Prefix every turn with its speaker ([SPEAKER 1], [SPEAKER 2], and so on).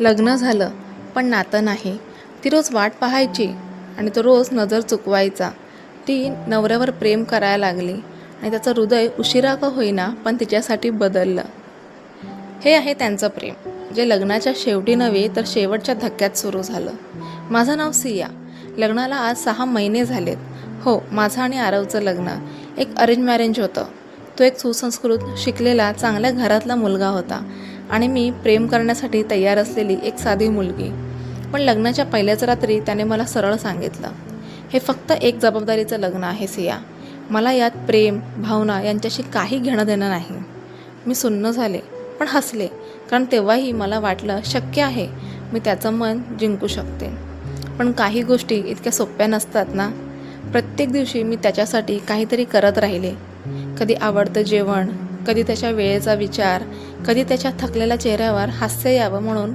[SPEAKER 1] लग्न झालं पण नातं नाही. ती रोज वाट पाहायची आणि तो रोज नजर चुकवायचा. ती नवऱ्यावर प्रेम करायला लागली आणि त्याचं हृदय उशिरा का होईना पण तिच्यासाठी बदललं. हे आहे त्यांचं प्रेम. जे लग्नाच्या शेवटी नव्हे तर शेवटच्या धक्क्यात सुरू झालं. माझं नाव सिया. लग्नाला आज सहा महिने झालेत. हो माझं आणि आरवचं लग्न. एक अरेंज मॅरेंज होतं. तो एक सुसंस्कृत शिकलेला चांगल्या घरातला मुलगा होता. आणि मी प्रेम करण्यासाठी तयार असलेली एक साधी मुलगी. पण लग्नाच्या पहिल्याच रात्री त्याने मला सरळ सांगितलं हे फक्त एक जबाबदारीचं लग्न आहे सिया. मला यात प्रेम भावना यांच्याशी काही घेणं देणं नाही. मी सुन्न झाले पण हसले कारण तेव्हाही मला वाटलं शक्य आहे मी त्याचं मन जिंकू शकते. पण काही गोष्टी इतक्या सोप्या नसतात ना. प्रत्येक दिवशी मी त्याच्यासाठी काहीतरी करत राहिले. कधी आवडतं जेवण कधी त्याच्या वेळेचा विचार कधी त्याच्या थकलेल्या चेहऱ्यावर हास्य यावं म्हणून